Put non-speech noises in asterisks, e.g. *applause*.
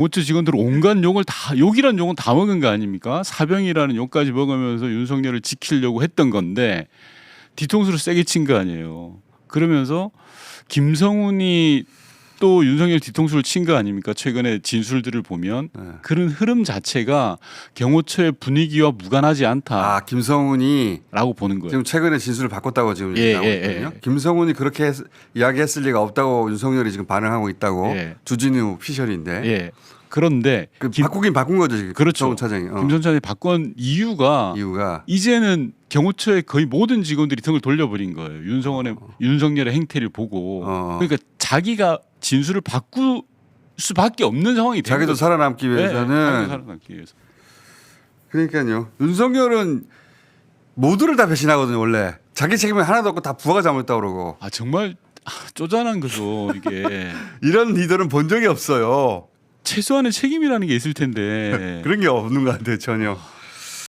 모처 직원들 온갖 욕을 다 욕이란 욕은 다 먹은 거 아닙니까? 사병이라는 욕까지 먹으면서 윤석열을 지키려고 했던 건데 뒤통수를 세게 친 거 아니에요. 그러면서 김성훈이 또 윤석열 뒤통수를 친 거 아닙니까? 최근에 진술들을 보면 네. 그런 흐름 자체가 경호처의 분위기와 무관하지 않다라고 아 김성훈이 보는 거예요. 지금 최근에 진술을 바꿨다고 지금 예, 나오고 예, 있거든요. 예. 김성훈이 그렇게 했- 이야기했을 리가 없다고 윤석열이 지금 반응하고 있다고 예. 주진우 피셜인데 예. 그런데 그 김, 바꾸긴 바꾼 거죠 지금 그렇죠. 차장이 어. 김 선장이 바꾼 이유가 이유가 이제는 경호처의 거의 모든 직원들이 등을 돌려버린 거예요. 윤성원의 윤석열의 행태를 보고 어. 그러니까 자기가 진술을 바꿀 수밖에 없는 상황이 된 자기도 거죠. 살아남기 네, 위해서는 자기도 살아남기 위해서. 그러니까요. 윤석열은 모두를 다 배신하거든요 원래 자기 책임이 하나도 없고 다 부하가 잘못했다 고 그러고 아 정말 아, 쪼잔한 거죠 이게 *laughs* 이런 리더는 본 적이 없어요. 최소한의 책임이라는 게 있을 텐데 *laughs* 그런 게 없는 것 같아요 전혀.